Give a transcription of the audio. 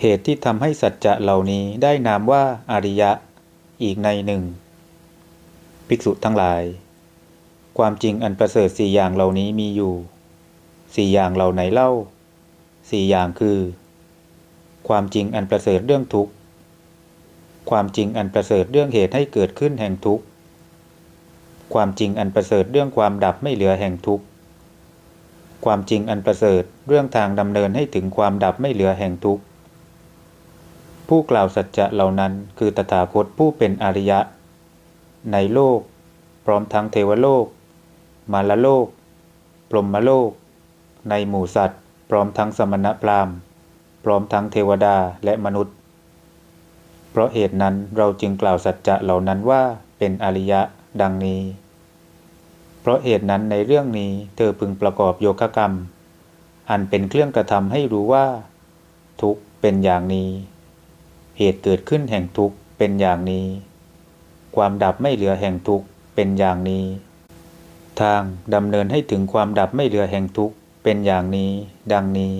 เหตุที่ทำให้สัจจะเหล่านี้ได้นามว่าอริยะ อีกในหนึ่ง ภิกษุทั้งหลาย ความจริงอันประเสริฐสี่อย่างเหล่านี้มีอยู่สี่อย่างเหล่าไหนเล่าสี่อย่างคือ ความจริงอันประเสริฐเรื่องทุกข์ ความจริงอันประเสริฐเรื่องเหตุให้เกิดขึ้นแห่งทุกข์ ความจริงอันประเสริฐเรื่องความดับไม่เหลือแห่งทุกข์ ความจริงอันประเสริฐเรื่องทางดำเนินให้ถึงความดับไม่เหลือแห่งทุกข์ ผู้กล่าวสัจจะเหล่านั้นคือตถาคตผู้เป็นอริยะ ในโลก พร้อมทั้งเทวโลก มารโลกพรหมโลก ในหมู่สัตว์ พร้อมทั้งสมณพราหมณ์ พร้อมทั้งเทวดาและมนุษย์ เพราะเหตุนั้นเราจึงกล่าวสัจจะเหล่านั้นว่าเป็นอริยะดังนี้ เพราะเหตุนั้นในเรื่องนี้เธอพึงประกอบโยคะกรรม อันเป็นเครื่องกระทำให้รู้ว่า ทุกเป็นอย่างนี้ เหตุเกิดขึ้นแห่งทุกข์เป็นอย่างนี้ ความดับไม่เหลือแห่งทุกข์เป็นอย่างนี้ ทางดำเนินให้ถึงความดับไม่เหลือแห่งทุกข์เป็นอย่างนี้ ดังนี้